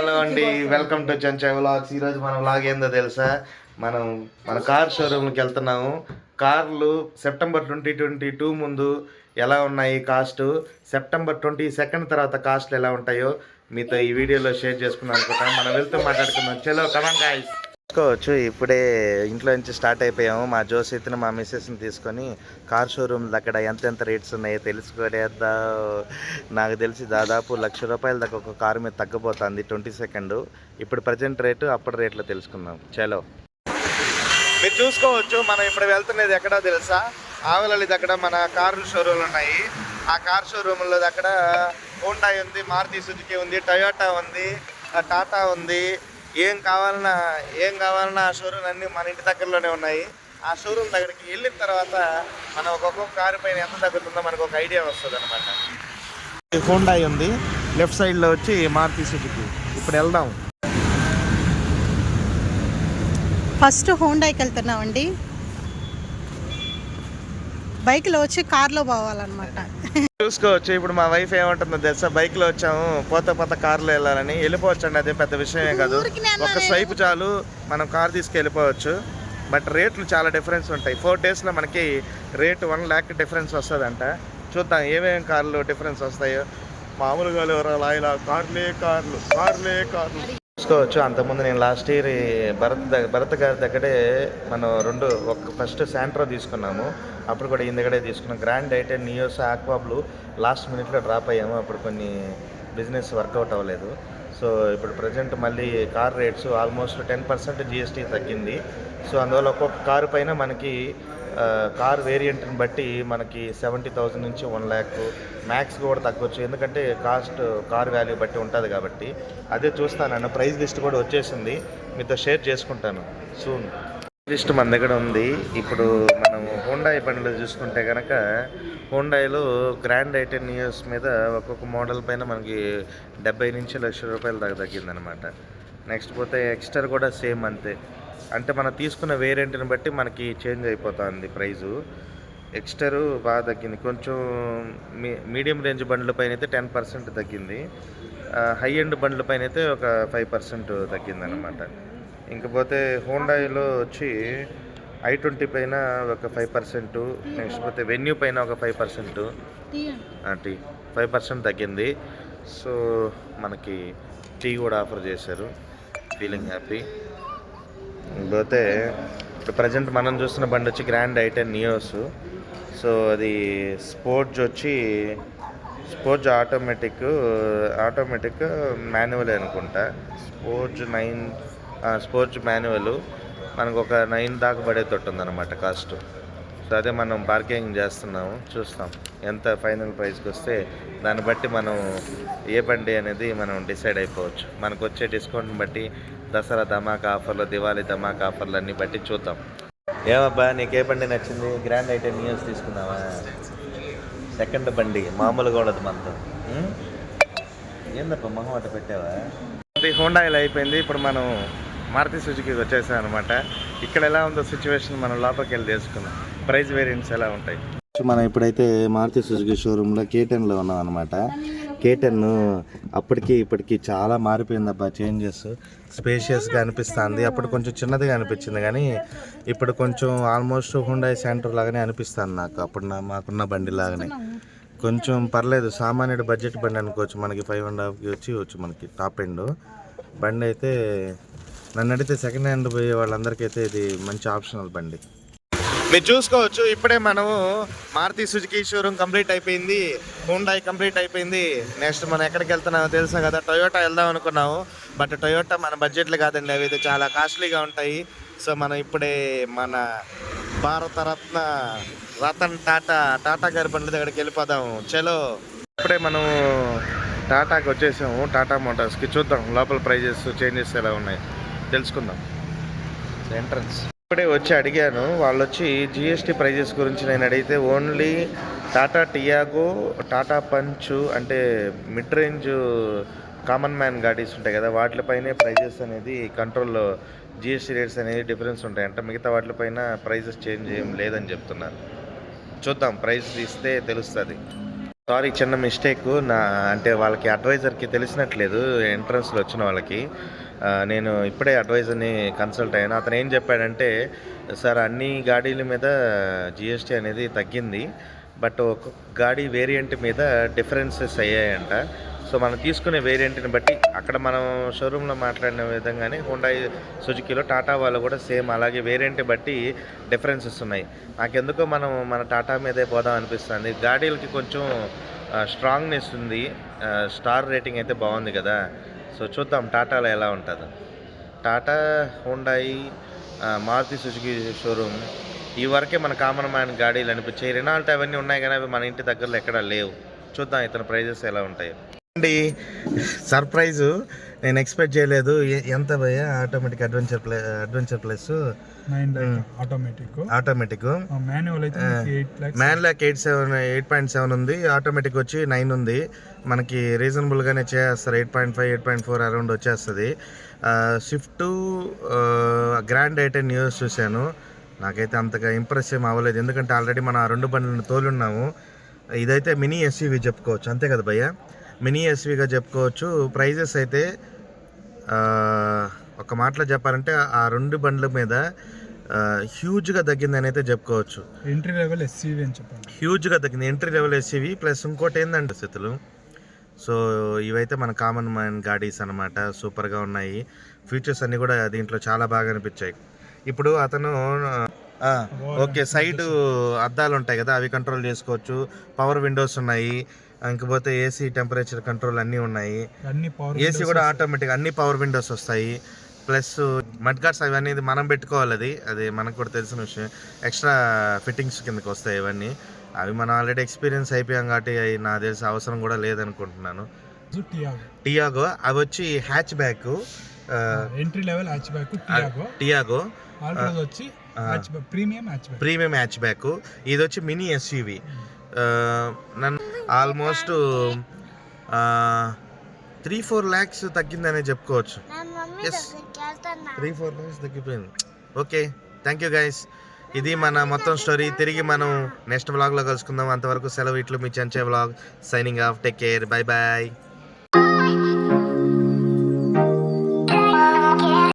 Hello అండి. Welcome to చంచా vlogs ఈరోజు మన వ్లాగ్ ఏందో తెలుసా? మనం మన కార్ షోరూమ్కి వెళ్తున్నాము. కార్లు సెప్టెంబర్ ట్వంటీ ట్వంటీ టూ ముందు ఎలా ఉన్నాయి కాస్ట్ సెప్టెంబర్ ట్వంటీ సెకండ్ తర్వాత కాస్ట్లు ఎలా ఉంటాయో మీతో ఈ వీడియోలో షేర్ చేసుకున్నాం అనుకుంటాం మనం వెళ్తూ మాట్లాడుకుందాం. చలో కమాన్ గాయస్ చూసుకోవచ్చు. ఇప్పుడే ఇంట్లో నుంచి స్టార్ట్ అయిపోయాము. మా జోసిత్ని మా మిస్సెస్ని తీసుకొని కార్ షోరూమ్ దగ్గర ఎంత ఎంత రేట్స్ ఉన్నాయో తెలుసుకోలేదా నాకు తెలిసి దాదాపు లక్ష రూపాయల దాకా ఒక కారు మీద తగ్గిపోతుంది ట్వంటీ సెకండ్. ఇప్పుడు ప్రజెంట్ రేటు అప్పటి రేట్లో తెలుసుకుందాం. చలో. మీరు చూసుకోవచ్చు మనం ఇప్పుడు వెళ్తున్నది ఎక్కడో తెలుసా? ఆవలలి దగ్గర మన కారు షోరూమ్లు ఉన్నాయి. ఆ కార్ షోరూమ్లో దగ్గర హోండాయ్ ఉంది మారుతి సుజుకి ఉంది టయోటా ఉంది టాటా ఉంది ఏం కావాలన్నా ఏం కావాలన్నా ఆ షోరూమ్ అన్నీ మన ఇంటి దగ్గరలోనే ఉన్నాయి. ఆ షోరూమ్ దగ్గరికి వెళ్ళిన తర్వాత మనం ఒక్కొక్క కారు పైన ఎంత తగ్గుతుందో మనకు ఒక ఐడియా వస్తుంది అనమాట హోండాయ్ ఉంది. లెఫ్ట్ సైడ్లో వచ్చి మారుతి సుజుకి. ఇప్పుడు వెళ్దాం. ఫస్ట్ హోండాకి వెళ్తున్నామండి. బైక్లో వచ్చి కార్లో పోవాలన్నమాట. చూసుకోవచ్చు. ఇప్పుడు మా వైఫ్ ఏమంటుందో తెలుసా? బైక్లో వచ్చాము పోత పోత కార్లో వెళ్ళాలని. వెళ్ళిపోవచ్చు అదే పెద్ద విషయమే కాదు. ఒక స్వైప్ చాలు మనం కార్ తీసుకెళ్ళిపోవచ్చు. బట్ రేట్లు చాలా డిఫరెన్స్ ఉంటాయి. ఫోర్ డేస్లో మనకి రేట్ వన్ ల్యాక్ డిఫరెన్స్ వస్తుందంట. చూద్దాం ఏమేమి కార్లు డిఫరెన్స్ వస్తాయో. మామూలుగా ఎవరో ఇలా కార్లే కార్లు కార్లే కార్లు. చూసుకోవచ్చు. అంతకుముందు నేను లాస్ట్ ఇయర్ భరత్ భరత్ గారి దగ్గరే మనం రెండు ఒక ఫస్ట్ శాంట్రో తీసుకున్నాము. అప్పుడు కూడా ఈయన దగ్గరే తీసుకున్నాం. Grand i ten Nios aqua blue last మినిట్లో డ్రాప్ అయ్యాము. అప్పుడు కొన్ని బిజినెస్ వర్కౌట్ అవ్వలేదు. సో ఇప్పుడు ప్రజెంట్ మళ్ళీ car rates almost ten percent GST తగ్గింది. సో అందువల్ల ఒక్కొక్క కారు పైన మనకి కార్ వేరియంట్ని బట్టి మనకి సెవెంటీ థౌసండ్ నుంచి వన్ ల్యాక్ మ్యాక్స్ కూడా తగ్గొచ్చు. ఎందుకంటే కాస్ట్ కార్ వాల్యూ బట్టి ఉంటుంది కాబట్టి. అదే చూస్తాను. ప్రైస్ లిస్ట్ కూడా వచ్చేసింది. మీతో షేర్ చేసుకుంటాను. సూన్ లిస్ట్ మన దగ్గర ఉంది. ఇప్పుడు మనం హోండాయి బండ్లు చూసుకుంటే కనుక హోండాయిలో గ్రాండ్ ఐటెన్ ఇయర్స్ మీద ఒక్కొక్క మోడల్ పైన మనకి డెబ్బై నుంచి లక్ష రూపాయల దాకా తగ్గిందనమాట నెక్స్ట్ పోతే ఎక్స్టర్ కూడా సేమ్ అంతే. అంటే మనం తీసుకున్న వేరియంట్ని బట్టి మనకి చేంజ్ అయిపోతుంది ప్రైజు. ఎక్స్టరు బాగా తగ్గింది. కొంచెం మీ మీడియం రేంజ్ బండ్ల పైన అయితే టెన్ పర్సెంట్ తగ్గింది. హై ఎండ్ బండ్ల పైన అయితే ఒక ఫైవ్ పర్సెంట్ తగ్గిందనమాట ఇంకపోతే హోండాయిలో వచ్చి ఐ ట్వంటీ పైన ఒక ఫైవ్ పర్సెంట్ నెక్స్ట్ పోతే వెన్యూ పైన ఒక ఫైవ్ పర్సెంట్. టీ. ఫైవ్ పర్సెంట్ తగ్గింది. సో మనకి టీ కూడా ఆఫర్ చేశారు. Feeling happy. పోతే ఇప్పుడు ప్రజెంట్ మనం చూస్తున్న బండి వచ్చి grand i ten Nios so అది స్పోర్ట్స్ వచ్చి స్పోర్ట్స్ ఆటోమేటిక్ ఆటోమేటిక్ మాన్యువల్ అనుకుంటా. స్పోర్ట్స్ నైన్ స్పోర్ట్స్ మాన్యువల్ మనకు ఒక నైన్ దాకా పడేటట్టు ఉందన్నమాట కాస్ట్ సో అదే మనం బార్గెనింగ్ చేస్తున్నాము. చూస్తాం ఎంత ఫైనల్ ప్రైస్కి వస్తే దాన్ని బట్టి మనం ఏ బండి అనేది మనం డిసైడ్ అయిపోవచ్చు. మనకు వచ్చే డిస్కౌంట్ని బట్టి దసరా ధమాకా ఆఫర్లు దివాళీ ధమాకా ఆఫర్లు అన్ని బట్టి చూద్దాం. ఏమబ్బా నీకు ఏ బండి నచ్చింది? గ్రాండ్ ఐటెన్ ఇయర్స్ తీసుకున్నావా సెకండ్ బండి మామూలుగా ఉండదు మనతో? ఏందప్ప మొహం అట్ట పెట్టావా? హోండా ఇలా అయిపోయింది. ఇప్పుడు మనం మారుతి సుజుకి వచ్చేసాం అనమాట ఇక్కడ ఎలా ఉందో సిచ్యువేషన్ మనం లోపలికి వెళ్ళి తెలుసుకుందాం. ప్రైస్ వేరియంట్స్ ఎలా ఉంటాయి? మనం ఇప్పుడైతే మారుతి సుజుకి షోరూంలో కేటెన్లో ఉన్నాం అనమాట కేటెన్ అప్పటికి ఇప్పటికి చాలా మారిపోయింది అబ్బా చేంజెస్ స్పేషియస్గా అనిపిస్తుంది. అప్పుడు కొంచెం చిన్నదిగా అనిపించింది కానీ ఇప్పుడు కొంచెం ఆల్మోస్ట్ హుండాయ్ సెంటర్ లాగానే అనిపిస్తుంది నాకు. అప్పుడు నా మాకున్న బండి లాగానే. కొంచెం పర్లేదు. సామాన్యుడు బడ్జెట్ బండి అనుకోవచ్చు. మనకి ఫైవ్ అండ్ హాఫ్కి వచ్చి వచ్చు మనకి. టాప్ ఎండ్ బండి అయితే నన్ను అడిగితే సెకండ్ హ్యాండ్ పోయే వాళ్ళందరికీ అయితే ఇది మంచి ఆప్షనల్ బండి. మీరు చూసుకోవచ్చు ఇప్పుడే మనము మారుతి సుజుకి షోరూమ్ కంప్లీట్ అయిపోయింది హుండాయ్ కంప్లీట్ అయిపోయింది. నెక్స్ట్ మనం ఎక్కడికి వెళ్తున్నామో తెలుసా కదా టొయోటా వెళ్దాం అనుకున్నాము. బట్ టొయోటా మన బడ్జెట్లో కాదండి అవి అయితే చాలా కాస్ట్లీగా ఉంటాయి. సో మనం ఇప్పుడే మన భారతరత్న రతన్ టాటా టాటా గారి బండ్ల దగ్గరికి వెళ్ళిపోదాం చలో. ఇప్పుడే మనం టాటాకి వచ్చేసాము టాటా మోటార్స్కి. చూద్దాం లోపల ప్రైజెస్ చేంజెస్ ఎలా ఉన్నాయి. తెలుసుకుందాం. ఎంట్రన్స్ ఇప్పుడే వచ్చి అడిగాను వాళ్ళు వచ్చి జిఎస్టీ ప్రైజెస్ గురించి నేను అడిగితే only Tata Tiago Tata Punch అంటే మిడ్ రేంజ్ కామన్ మ్యాన్ గాడీస్ ఉంటాయి కదా వాటిపైనే ప్రైజెస్ అనేది కంట్రోల్లో జిఎస్టీ రేట్స్ అనేది డిఫరెన్స్ ఉంటాయంట మిగతా వాటిపైన ప్రైజెస్ చేంజ్ ఏం లేదని చెప్తున్నారు. చూద్దాం ప్రైస్ ఇస్తే తెలుస్తుంది. సారీ చిన్న మిస్టేక్ నా అంటే వాళ్ళకి అడ్వైజర్కి తెలిసినట్లేదు ఎంట్రన్స్లో వచ్చిన వాళ్ళకి. నేను ఇప్పుడే అడ్వైజర్ని కన్సల్ట్ అయ్యాను. అతను ఏం చెప్పాడంటే సార్ అన్ని గాడీల మీద జిఎస్టీ అనేది తగ్గింది బట్ ఒక్కొక్క గాడి వేరియంట్ మీద డిఫరెన్సెస్ అయ్యాయంట. సో మనం తీసుకునే వేరియంట్ని బట్టి అక్కడ మనం షోరూంలో మాట్లాడిన విధంగానే హుండాయి సుజుకిలో టాటా వాళ్ళు కూడా సేమ్ అలాగే వేరియంట్ బట్టి డిఫరెన్సెస్ ఉన్నాయి. నాకెందుకో మనం మన టాటా మీదే పోదాం అనిపిస్తుంది. గాడీలకి కొంచెం స్ట్రాంగ్నెస్ ఉంది. స్టార్ రేటింగ్ అయితే బాగుంది కదా. సో చూద్దాం టాటాలో ఎలా ఉంటుందో. Tata Hyundai Maruti Suzuki showroom ఈ వరకే మన కామన్ మ్యాన్ గాడీలు అనిపించాయి. రెనాల్ట్ అవన్నీ ఉన్నాయి కానీ అవి మన ఇంటి దగ్గరలో ఎక్కడా లేవు. చూద్దాం ఇతని ప్రైజెస్ ఎలా ఉంటాయో. అండి. సర్ప్రైజు నేను ఎక్స్పెక్ట్ చేయలేదు. ఎంత భయ్య? Automatic adventure play adventure plus automatic automatic man lakh eight seven eight point seven ఉంది. ఆటోమేటిక్ వచ్చి నైన్ ఉంది. మనకి రీజనబుల్గానే చేస్తారు eight point five eight point four around వచ్చేస్తుంది. Swift grand i ten Nios చూశాను. నాకైతే అంతగా ఇంప్రెస్ ఏం అవ్వలేదు. ఎందుకంటే ఆల్రెడీ మనం ఆ రెండు బండ్లను తోలున్నాము. ఇదైతే మినీ ఎస్యూవి చెప్పుకోవచ్చు. అంతే కదా భయ్య? మినీ ఎస్యూవిగా చెప్పుకోవచ్చు. ప్రైజెస్ అయితే ఒక మాటలో చెప్పాలంటే ఆ రెండు బండ్ల మీద హ్యూజ్గా తగ్గిందని అయితే చెప్పుకోవచ్చు. ఎంట్రీ లెవెల్ ఎస్సీవీ అని చెప్పండి. హ్యూజ్గా తగ్గింది. ఎంట్రీ లెవెల్ ఎస్సీవి ప్లస్ ఇంకోటి ఏంటంటే స్థితులు సో ఇవైతే మన కామన్ మ్యాన్ గాడీస్ అనమాట సూపర్గా ఉన్నాయి. ఫీచర్స్ అన్నీ కూడా దీంట్లో చాలా బాగా అనిపించాయి. ఇప్పుడు అతను ఓకే సైడ్ అద్దాలు ఉంటాయి కదా అవి కంట్రోల్ చేసుకోవచ్చు. పవర్ విండోస్ ఉన్నాయి. ఇంకపోతే ఏసీ టెంపరేచర్ కంట్రోల్ అన్నీ ఉన్నాయి. అన్ని పవర్ ఏసీ కూడా ఆటోమేటిక్ అన్ని పవర్ విండోస్ వస్తాయి. ప్లస్ మడ్ గార్డ్స్ అవి అనేది మనం పెట్టుకోవాలి అది. అది మనకు కూడా తెలిసిన విషయం. ఎక్స్ట్రా ఫిట్టింగ్స్ కిందకి వస్తాయి ఇవన్నీ. అవి మనం ఆల్రెడీ ఎక్స్పీరియన్స్ అయిపోయాం కాబట్టి అవి నాకు తెలిసి అవసరం కూడా లేదనుకుంటున్నాను. టియాగో టియాగో అవి వచ్చి hatchback entry level hatchback Tiago వచ్చి premium hatchback premium hatchback ఇది వచ్చి మినీ ఎస్యూవి నన్ను ఆల్మోస్ట్ త్రీ ఫోర్ ల్యాక్స్ తగ్గిందనే చెప్పుకోవచ్చు. ఎస్ త్రీ ఫోర్ ల్యాక్స్ తగ్గిపోయింది. ఓకే థ్యాంక్ యూ గైస్ ఇది మన మొత్తం స్టోరీ తిరిగి మనం నెక్స్ట్ వ్లాగ్లో కలుసుకుందాం. అంతవరకు సెలవు ఇట్లు మీ Chenche vlog signing off take care bye bye